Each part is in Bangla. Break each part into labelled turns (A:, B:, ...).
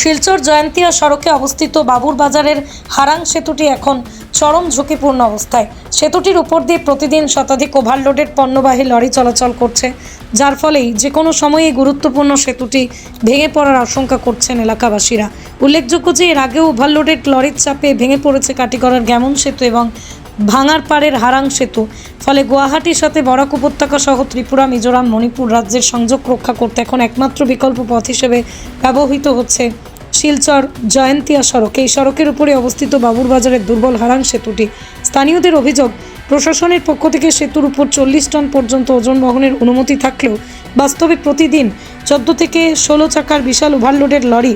A: শিলচর জয়ন্তিয়া সড়কে অবস্থিত বাবুর বাজারের হারাং সেতুটি এখন চরম ঝুঁকিপূর্ণ অবস্থায়। সেতুটির উপর দিয়ে প্রতিদিন শতাধিক ওভারলোডের পণ্যবাহী লরি চলাচল করছে, যার ফলেই যে কোনো সময়ে গুরুত্বপূর্ণ সেতুটি ভেঙে পড়ার আশঙ্কা করছেন এলাকাবাসীরা। উল্লেখযোগ্য যে, এর আগেও ওভারলোডেড লরির চাপে ভেঙে পড়েছে কাটিগড়ার গ্যামন সেতু এবং ভাঙার পাড়ের হারাং সেতু। ফলে গুয়াহাটির সাথে বরাক উপত্যকা সহ ত্রিপুরা, মিজোরাম, মণিপুর রাজ্যের সংযোগ রক্ষা করতে এখন একমাত্র বিকল্প পথ হিসেবে ব্যবহৃত হচ্ছে শিলচর জয়ন্তিয়া সড়ক। এই সড়কের উপরে অবস্থিত বাবুরবাজারের দুর্বল হারাং সেতুটি। স্থানীয়দের অভিযোগ, প্রশাসনের পক্ষ থেকে সেতুর উপর চল্লিশ টন পর্যন্ত ওজন বহনের অনুমতি থাকলেও বাস্তবে প্রতিদিন চোদ্দ থেকে ষোলো চাকার বিশাল ওভারলোডের লরি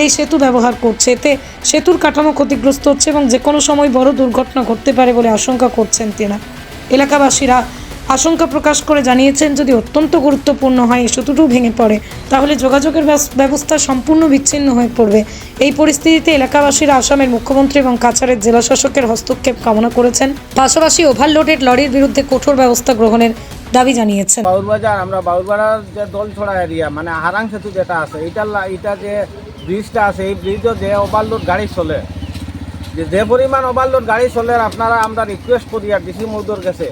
A: এই সেতু ব্যবহার করছে। এতে সেতুর কাঠামো ক্ষতিগ্রস্ত হচ্ছে এবং যে কোনো সময় বড় দুর্ঘটনা ঘটতে পারে বলে আশঙ্কা করছেন তেনা। এলাকাবাসীরা আশঙ্কা প্রকাশ করে জানিয়েছেন, যদি অত্যন্ত গুরুত্বপূর্ণ হয়, এই সেতুটিও ভেঙে পড়ে, তাহলে যোগাযোগের ব্যবস্থা সম্পূর্ণ বিচ্ছিন্ন হয়ে পড়বে। এই পরিস্থিতিতে এলাকাবাসীরা আসামের মুখ্যমন্ত্রী এবং কাছাড়ের জেলাশাসকের হস্তক্ষেপ কামনা করেছেন। পাশাপাশি ওভারলোডেড লরির বিরুদ্ধে কঠোর ব্যবস্থা গ্রহণের দাবি জানিয়েছেন।
B: বাউরবাজার আমরা বাউরবাজার যে দলছড়া এরিয়া মানে হারাং সেতু যেটা আছে, এইটার এটা যে ব্রিজটা আছে, এই ব্রিজও যে ওভারলোড গাড়ি চলে, যে যে পরিমাণ ওভারলোড গাড়ি চলে আপনারা আমরা রিকোয়েস্ট করি, আর ডিসি মৌদর গেছে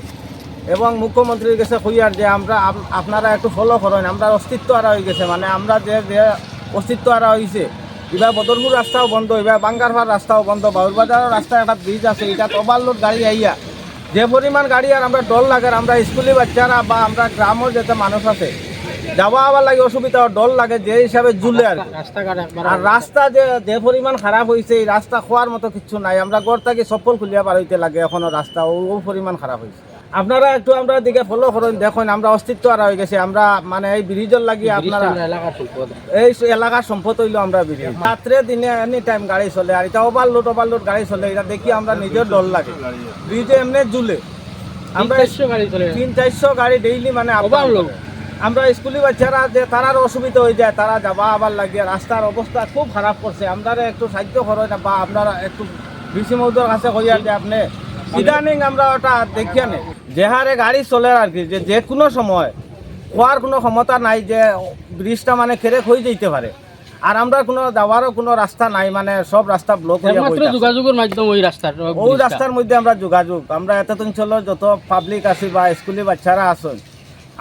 B: এবং মুখ্যমন্ত্রীর কাছে কইয়ার যে আমরা আপ- আপনারা একটু ফলো করেন, আমরা অস্তিত্ব আরা হয়ে গেছে মানে আমরা যে যে অস্তিত্ব আরা হয়েছে এবার বদরপুর রাস্তাও বন্ধ, এবার বাঙ্গারপাড় রাস্তাও বন্ধ বাউরবাজারের রাস্তা একটা ব্রিজ আছে, এটা ওভারলোড গাড়ি আইয়া, যে পরিমাণ গাড়ি আর আমরা ডল লাগে আমরা স্কুলি বাচ্চারা বা আমরা গ্রামের যেতে মানুষ আছে যাওয়া আবার লাগে অসুবিধা ডল লাগে যে হিসাবে জুলে আর আর রাস্তা যে যে পরিমাণ খারাপ হয়েছে এই রাস্তা খোয়ার মতো কিছু নাই। আমরা গড় থেকে চপ্পল খুলিয়া পার হইতে লাগে এখনও রাস্তা ও ও পরিমাণ খারাপ হয়েছে আপনারা একটু আমরা দিকে ফলো করেন দেখুন আমরা অস্তিত্ব আর হয়ে গেছে। আমরা মানে এই ব্রিজের লাগিয়ে আপনারা এই এলাকার সম্পদ হইল আমরা ব্রিজ। রাত্রে দিনে এনি টাইম গাড়ি চলে আর এটা ওভারলোড ওভারলোড গাড়ি চলে এটা দেখি আমরা নিজের ডর লাগে। ব্রিজে এমনি জুলে আমরা তিন চারশো গাড়ি ডেইলি মানে ওভারলোড আমরা স্কুলি বাচ্চারা যে তারার অসুবিধা হয়ে যায় তারা যাবা আবার লাগে রাস্তার অবস্থা খুব খারাপ করছে। আপনারা একটু সাহায্য করেন বা আপনারা একটু বিসি মৌদর কাছে কইয়া যে আপনি। ইদানিং আমরা ওটা দেখিয়া নেই। যে হারে গাড়ি চলে আর কি যে যে কোনো সময় হওয়ার কোনো ক্ষমতা নাই যে ব্রিজটা মানে খেরেক হয়ে যেতে পারে। আর আমরা কোনো যাওয়ারও কোনো রাস্তা নাই মানে সব রাস্তা ব্লক হয়ে
C: যোগাযোগের মাধ্যম ওই রাস্তার
B: ওই রাস্তার মধ্যে আমরা যোগাযোগ। আমরা এত অঞ্চলের যত পাবলিক আছি বা স্কুলি বাচ্চারা আছেন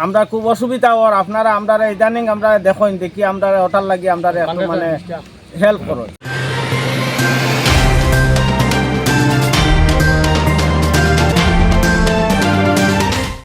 B: আমরা খুব অসুবিধা ওর। আপনারা আমরা ইদানিং আমরা দেখেন দেখি আমরা ওটার লাগি আমরা একটু মানে হেল্প করুন।